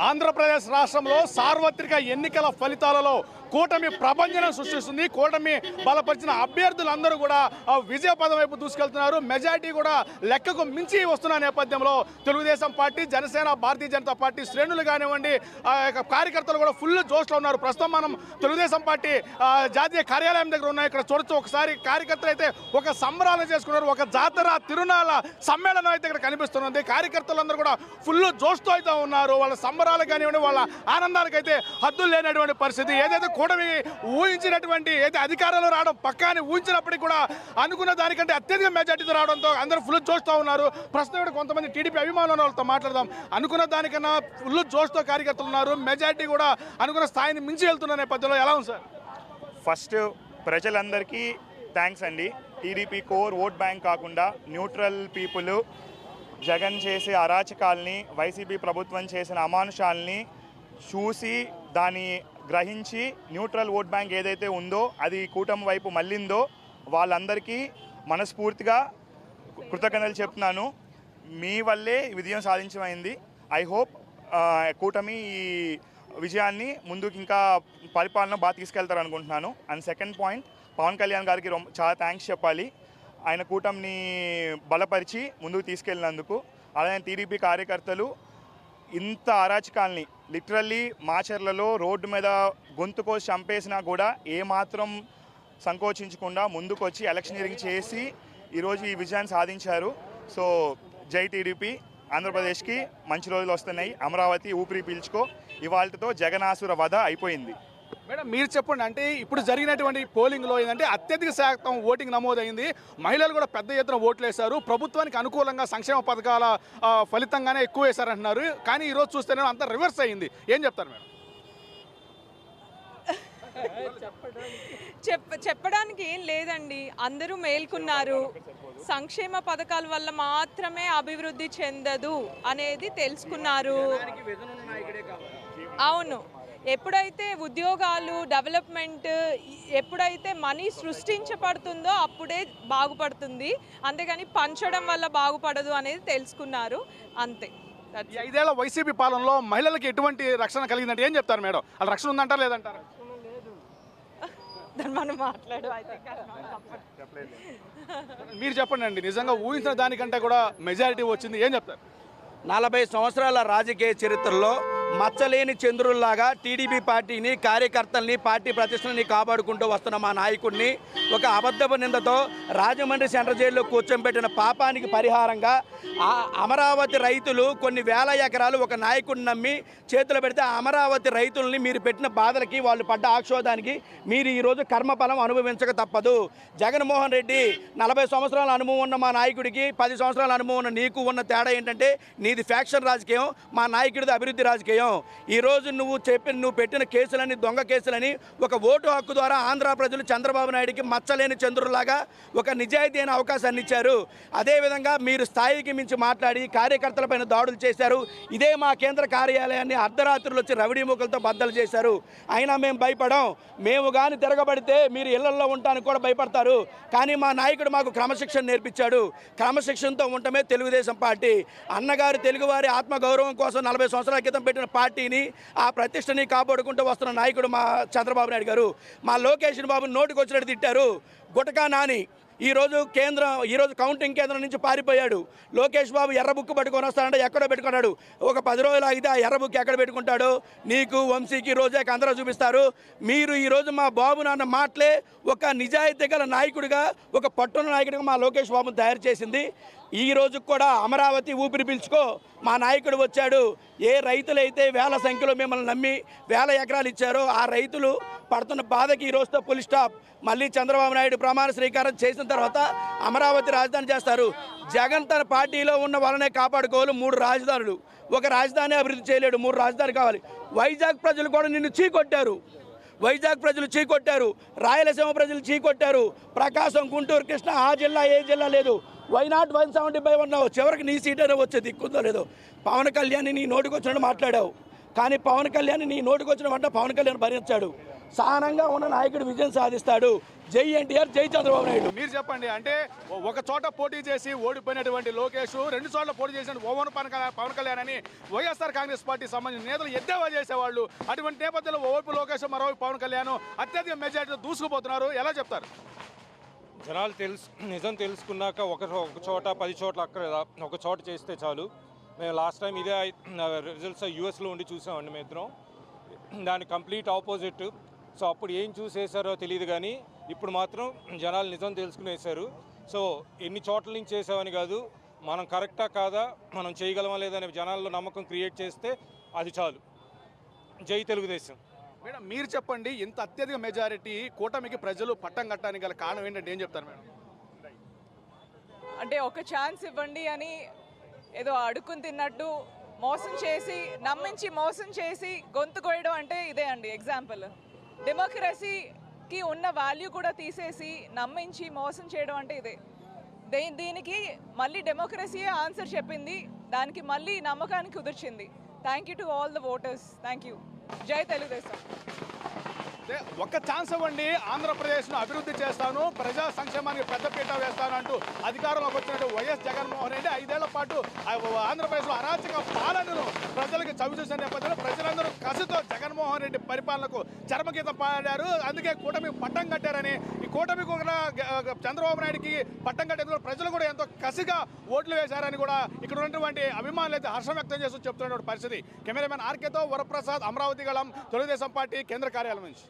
ఆంధ్రప్రదేశ్ రాష్ట్రంలో సార్వత్రిక ఎన్నికల ఫలితాలలో కూటమి ప్రభంజనం సృష్టిస్తుంది కూటమి బలపరిచిన అభ్యర్థులందరూ కూడా ఆ విజయ పదం వైపు దూసుకెళ్తున్నారు. మెజార్టీ కూడా లెక్కకు మించి వస్తున్న నేపథ్యంలో తెలుగుదేశం పార్టీ జనసేన భారతీయ జనతా పార్టీ శ్రేణులు కానివ్వండి కార్యకర్తలు కూడా ఫుల్ జోష్లో ఉన్నారు. ప్రస్తుతం మనం తెలుగుదేశం పార్టీ జాతీయ కార్యాలయం దగ్గర ఉన్నాయి ఇక్కడ చూడొచ్చు ఒకసారి కార్యకర్తలు అయితే ఒక సంబరాలు చేసుకున్నారు. ఒక జాతర తిరునాళ్ళ సమ్మేళనం అయితే ఇక్కడ కనిపిస్తున్నది. కార్యకర్తలందరూ కూడా ఫుల్ జోష్తో అయితే ఉన్నారు. వాళ్ళ సంబరాలు కానివ్వండి వాళ్ళ ఆనందాలకైతే హద్దులు లేనటువంటి పరిస్థితి. ఏదైతే కూటమి ఊహించినటువంటి అయితే అధికారంలో రావడం పక్కాని ఊహించినప్పటికీ కూడా అనుకున్న దానికంటే అత్యధిక మెజార్టీతో రావడంతో అందరూ ఫుల్ జోష్తో ఉన్నారు. ప్రస్తుతం కూడా కొంతమంది టీడీపీ అభిమానులు వాళ్ళతో మాట్లాడదాం. అనుకున్న దానికన్నా ఫుల్ జోష్తో కార్యకర్తలు ఉన్నారు. మెజార్టీ కూడా అనుకున్న స్థాయిని మించి వెళ్తున్న నేపథ్యంలో ఎలా ఉంది సార్? ఫస్ట్ ప్రజలందరికీ థ్యాంక్స్ అండి. టీడీపీ కోర్ ఓట్ బ్యాంక్ కాకుండా న్యూట్రల్ పీపుల్ జగన్ చేసే అరాచకాల్ని వైసీపీ ప్రభుత్వం చేసిన అమానుషాల్ని చూసి దాని గ్రహించి న్యూట్రల్ ఓట్ బ్యాంక్ ఏదైతే ఉందో అది కూటమి వైపు మళ్ళిందో వాళ్ళందరికీ మనస్ఫూర్తిగా కృతజ్ఞతలు చెప్తున్నాను. మీ వల్లే విజయం సాధించమైంది ఐ హోప్ కూటమి ఈ విజయాన్ని ముందుకు ఇంకా పరిపాలన బాగా తీసుకెళ్తారు అనుకుంటున్నాను. And second point Pawan Kalyan గారికి రొం- చాలా థ్యాంక్స్ చెప్పాలి. ఆయన కూటమిని బలపరిచి ముందుకు తీసుకెళ్ళినందుకు. అలాగే టీడీపీ కార్యకర్తలు ఇంత అరాచకాల్ని లిటరల్లీ మాచర్లలో రోడ్డు మీద గొంతు కోసి చంపేసినా కూడా ఏమాత్రం సంకోచించకుండా ముందుకొచ్చి ఎలక్షనీరింగ్ చేసి ఈరోజు ఈ విజయాన్ని సాధించారు. సో జై టీడీపీ. ఆంధ్రప్రదేశ్కి మంచి రోజులు వస్తున్నాయి. అమరావతి ఊపిరి పీల్చుకో. ఇవాళతో జగనాసుర వధ అయిపోయింది. మేడం మీరు చెప్పండి అంటే ఇప్పుడు జరిగినటువంటి పోలింగ్లో ఏంటంటే అత్యధిక శాతం ఓటింగ్ నమోదైంది. మహిళలు కూడా పెద్ద ఎత్తున ఓట్లు వేశారు ప్రభుత్వానికి అనుకూలంగా సంక్షేమ పథకాల ఫలితంగానే ఎక్కువ వేశారంటున్నారు. కానీ ఈరోజు చూస్తేనే అంత రివర్స్ అయింది. ఏం చెప్తారు మేడం? చెప్ చెప్పడానికి ఏం లేదండి. అందరూ మేల్కున్నారు. సంక్షేమ పథకాల వల్ల మాత్రమే అభివృద్ధి చెందదు అనేది తెలుసుకున్నారు. అవును. ఎప్పుడైతే ఉద్యోగాలు డెవలప్మెంట్ ఎప్పుడైతే మనీ సృష్టించబడుతుందో అప్పుడే బాగుపడుతుంది. అంతేగాని పంచడం వల్ల బాగుపడదు అనేది తెలుసుకున్నారు. అంతే. ఐదేళ్ళ వైసీపీ పాలనలో మహిళలకు ఎటువంటి రక్షణ కలిగిందంటే ఏం చెప్తారు మేడం? అలా రక్షణ ఉందంటారా లేదంటారా? దాన్ని మనం మాట్లాడు అయితే మీరు చెప్పండి అండి. నిజంగా ఊహించిన దానికంటే కూడా మెజారిటీ వచ్చింది. ఏం చెప్తారు? నలభై సంవత్సరాల రాజకీయ చరిత్రలో మచ్చలేని చంద్రుల్లాగా టీడీపీ పార్టీని కార్యకర్తల్ని పార్టీ ప్రతిష్టల్ని కాపాడుకుంటూ వస్తున్న మా నాయకుడిని ఒక అబద్ధపు నిందతో రాజమండ్రి సెంట్రల్ జైల్లో కూర్చోబెట్టిన పాపానికి పరిహారంగా ఆ అమరావతి రైతులు కొన్ని వేల ఎకరాలు ఒక నాయకుడిని నమ్మి చేతులు పెడితే అమరావతి రైతుల్ని మీరు పెట్టిన బాధలకి వాళ్ళు పడ్డ ఆక్షోధానికి మీరు ఈరోజు కర్మఫలం అనుభవించక తప్పదు. జగన్మోహన్ రెడ్డి నలభై సంవత్సరాల అనుభవం ఉన్న మా నాయకుడికి పది సంవత్సరాల అనుభవం ఉన్న నీకు ఉన్న తేడా ఏంటంటే నీది ఫ్యాక్షన్ రాజకీయం మా నాయకుడిది అభివృద్ధి రాజకీయం. ఈరోజు నువ్వు చెప్పిన నువ్వు పెట్టిన కేసులని దొంగ కేసులని ఒక ఓటు హక్కు ద్వారా ఆంధ్ర ప్రజలు చంద్రబాబు నాయుడికి మచ్చలేని చంద్రులాగా ఒక నిజాయితీ అయిన అవకాశాన్ని ఇచ్చారు. అదేవిధంగా మీరు స్థాయికి మించి మాట్లాడి కార్యకర్తలపైన దాడులు చేశారు. ఇదే మా కేంద్ర కార్యాలయాన్ని అర్ధరాత్రులు వచ్చి రవిడీ ముక్కలతో బద్దలు చేశారు. అయినా మేము భయపడం మేము కానీ తిరగబడితే మీరు ఇళ్ళలో ఉండటానికి కూడా భయపడతారు. కానీ మా నాయకుడు మాకు క్రమశిక్షణ నేర్పించాడు. క్రమశిక్షణతో ఉండటమే తెలుగుదేశం పార్టీ. అన్నగారు తెలుగువారి ఆత్మగౌరవం కోసం నలభై సంవత్సరాల క్రితం పెట్టిన పార్టీని ఆ ప్రతిష్టని కాపాడుకుంటూ వస్తున్న నాయకుడు మా చంద్రబాబు నాయుడు గారు. మా లోకేష్ బాబు నోటికి వచ్చినట్టు తిట్టారు. గుటకా నాని. ఈరోజు కేంద్రం ఈరోజు కౌంటింగ్ కేంద్రం నుంచి పారిపోయాడు. లోకేష్ బాబు ఎర్ర బుక్ పట్టుకొని వస్తాడంటే ఎక్కడో పెట్టుకున్నాడు ఒక పది రోజులు అయితే ఆ ఎర్ర బుక్ ఎక్కడ పెట్టుకుంటాడు? నీకు వంశీకి రోజాకి అందరూ చూపిస్తారు. మీరు ఈరోజు మా బాబు నాన్న మాటలే ఒక నిజాయితీ గల నాయకుడిగా ఒక పట్టున నాయకుడిగా మా లోకేష్ బాబును తయారు చేసింది. ఈ రోజు కూడా అమరావతి ఊపిరి పీల్చుకో. మా నాయకుడు వచ్చాడు. ఏ రైతులైతే వేల సంఖ్యలో మిమ్మల్ని నమ్మి వేల ఎకరాలు ఇచ్చారో ఆ రైతులు పడుతున్న బాధకి ఈ రోజుతో ఫుల్ స్టాప్ మళ్ళీ చంద్రబాబు నాయుడు ప్రమాణ స్వీకారం చేసిన తర్వాత అమరావతి రాజధాని చేస్తారు. జగన్ తన పార్టీలో ఉన్న వాళ్ళనే కాపాడుకోవాలి మూడు రాజధానులు. ఒక రాజధాని అభివృద్ధి చేయలేడు మూడు రాజధాని కావాలి. వైజాగ్ ప్రజలు కూడా నిన్ను చీకొట్టారు. వైజాగ్ ప్రజలు చీకొట్టారు. రాయలసీమ ప్రజలు చీకొట్టారు. ప్రకాశం గుంటూరు కృష్ణ ఆ జిల్లా ఏ జిల్లా లేదు. Why not one seventy five అన్నావు చివరికి నీ సీటనే వచ్చే దిక్కుందో లేదో. పవన్ కళ్యాణ్ నీ నోటికి వచ్చినట్టు మాట్లాడావు. కానీ పవన్ కళ్యాణ్ నీ నోటికి వచ్చిన పవన్ కళ్యాణ్ భరించాడు. సహనంగా ఉన్న నాయకుడు విజయం సాధిస్తాడు. జై ఎన్టీఆర్ జై చంద్రబాబు నాయుడు. మీరు చెప్పండి అంటే ఒక చోట పోటీ చేసి ఓడిపోయినటువంటి లోకేష్ రెండు చోట్ల పోటీ చేసిన ఓవన్ పవన్ కళ్యాణ్ పవన్ కళ్యాణ్ అని వైఎస్ఆర్ కాంగ్రెస్ పార్టీ సంబంధించిన నేతలు ఎద్దేవా చేసేవాళ్ళు. అటువంటి నేపథ్యంలో ఓవైపు లోకేష్ మరోవైపు పవన్ కళ్యాణ్ అత్యధిక మెజార్టీతో దూసుకుపోతున్నారు. ఎలా చెప్తారు? జనాలు తెలుసు నిజం తెలుసుకున్నాక ఒక ఒక చోట పది చోట్ల అక్కడ ఒక చోట చేస్తే చాలు. మేము లాస్ట్ టైం ఇదే రిజల్ట్స్ యూఎస్లో ఉండి చూసామండి మేము ఇద్దరం దాని కంప్లీట్ ఆపోజిట్ సో అప్పుడు ఏం చూసేసారో తెలియదు కానీ ఇప్పుడు మాత్రం జనాలు నిజం తెలుసుకునేసారు సో ఎన్ని చోట్ల నుంచి చేసామని కాదు మనం కరెక్టా కాదా మనం చేయగలమా లేదనే జనాల్లో నమ్మకం క్రియేట్ చేస్తే అది చాలు. జై తెలుగుదేశం. మేడం మీరు చెప్పండి ఇంత అత్యధిక మెజారిటీ కూటమికి ప్రజలు పట్టం కట్టడానికి గల కారణం ఏంటంటే ఏం చెప్తారు మేడం? అంటే ఒక ఛాన్స్ ఇవ్వండి అని ఏదో అడుక్కుని తిన్నట్టు మోసం చేసి నమ్మించి మోసం చేసి గొంతు కోయడం అంటే ఇదే అండి ఎగ్జాంపుల్ డెమోక్రసీకి ఉన్న వాల్యూ కూడా తీసేసి నమ్మించి మోసం చేయడం అంటే ఇదే. దే దీనికి మళ్ళీ డెమోక్రసీయే ఆన్సర్ చెప్పింది దానికి మళ్ళీ నమ్మకానికి కుదిర్చింది. Thank you to all the voters thank you జై తెలుగుదేశం. ఒక్క ఛాన్స్ ఇవ్వండి ఆంధ్రప్రదేశ్ను అభివృద్ధి చేస్తాను ప్రజా సంక్షేమానికి పెద్దపీట వేస్తాను అంటూ అధికారంలోకి వచ్చినట్టు వైఎస్ జగన్మోహన్ రెడ్డి ఐదేళ్ళ పాటు ఆంధ్రప్రదేశ్లో అరాచక పాలనను ప్రజలకు చవి చూసిన నేపథ్యంలో ప్రజలందరూ కసితో జగన్మోహన్ రెడ్డి పరిపాలనకు చర్మగీత పాడారు. అందుకే కూటమి పట్టం కట్టారని ఈ కూటమి కూడా చంద్రబాబు నాయుడికి పట్టం కట్టేందుకు ప్రజలు కూడా ఎంతో కసిగా ఓట్లు వేశారని కూడా ఇక్కడ ఉన్నటువంటి అభిమానులు అయితే హర్షం వ్యక్తం చేస్తూ చెప్తున్నటువంటి పరిస్థితి. కెమెరామెన్ ఆర్కేతో వరప్రసాద్ అమరావతి గళం తెలుగుదేశం పార్టీ కేంద్ర కార్యాలయం నుంచి.